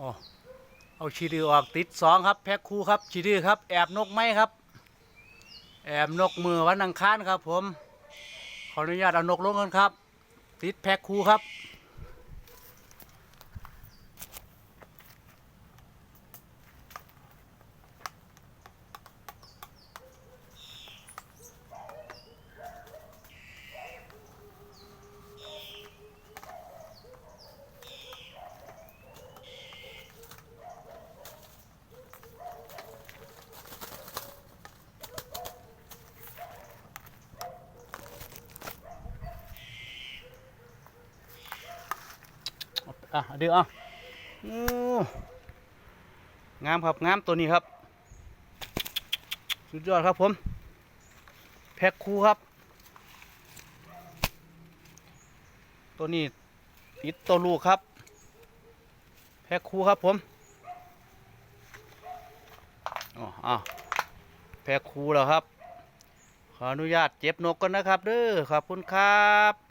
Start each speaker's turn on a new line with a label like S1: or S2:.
S1: อ๋อเอาชีดือออกติดสองครับ แพ็คคู่ครับชีดือครับ แอบนกไหมครับ แอบนกมือวันอังคารครับ ผม ขออนุญาตเอานกลงกันครับ ติดแพ็คคู่ครับ อะเดี๋ยวอะงามครับงามตัวนี้ครับ สุดยอดครับผม แพ็คคู่ครับ ตัวนี้ติดตัวลูกครับ แพ็คคู่ครับผมอ๋ออะแพ็คคู่แล้วครับ ขออนุญาตเจ็บนกก่อนนะครับเด้อขอบคุณครับ